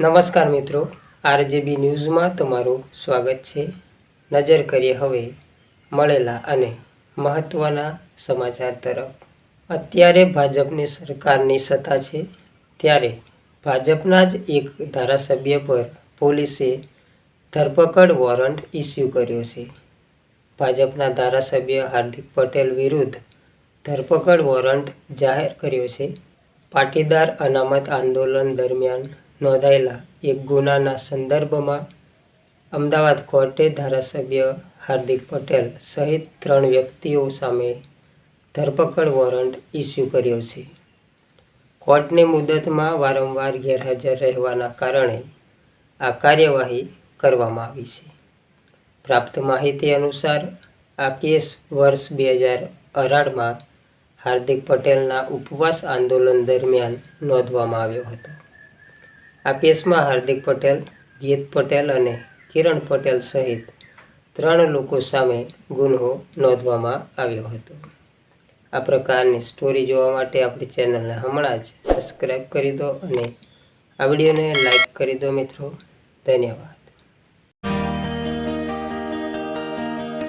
નમસ્કાર મિત્રો, આરજેબી ન્યૂઝમાં તમારું સ્વાગત છે. નજર કરીએ હવે મળેલા અને મહત્ત્વના સમાચાર તરફ. અત્યારે ભાજપની સરકારની સત્તા છે, ત્યારે ભાજપના જ એક ધારાસભ્ય પર પોલીસે ધરપકડ વોરંટ ઇસ્યુ કર્યો છે. ભાજપના ધારાસભ્ય હાર્દિક પટેલ વિરુદ્ધ ધરપકડ વોરંટ જાહેર કર્યો છે. પાટીદાર અનામત આંદોલન દરમિયાન નોંધાયેલા એક ગુનાના સંદર્ભમાં અમદાવાદ કોર્ટે ધારાસભ્ય હાર્દિક પટેલ સહિત ત્રણ વ્યક્તિઓ સામે ધરપકડ વોરંટ ઇસ્યુ કર્યો છે. કોર્ટની મુદતમાં વારંવાર ગેરહાજર રહેવાના કારણે આ કાર્યવાહી કરવામાં આવી છે. પ્રાપ્ત માહિતી અનુસાર, આ કેસ વર્ષ બે હજાર અઢારમાં હાર્દિક પટેલના ઉપવાસ આંદોલન દરમિયાન નોંધવામાં આવ્યો હતો. આ કેસમાં હાર્દિક પટેલ ગીત પટેલ અને કિરણ પટેલ સહિત ત્રણ લોકો સામે ગુન્હો નોંધવામાં આવ્યો હતો. આ પ્રકારની સ્ટોરી જોવા માટે આપણી ચેનલને હમણાં જ સબસ્ક્રાઈબ કરી દો અને આ વિડીયોને લાઈક કરી દો મિત્રો. ધન્યવાદ.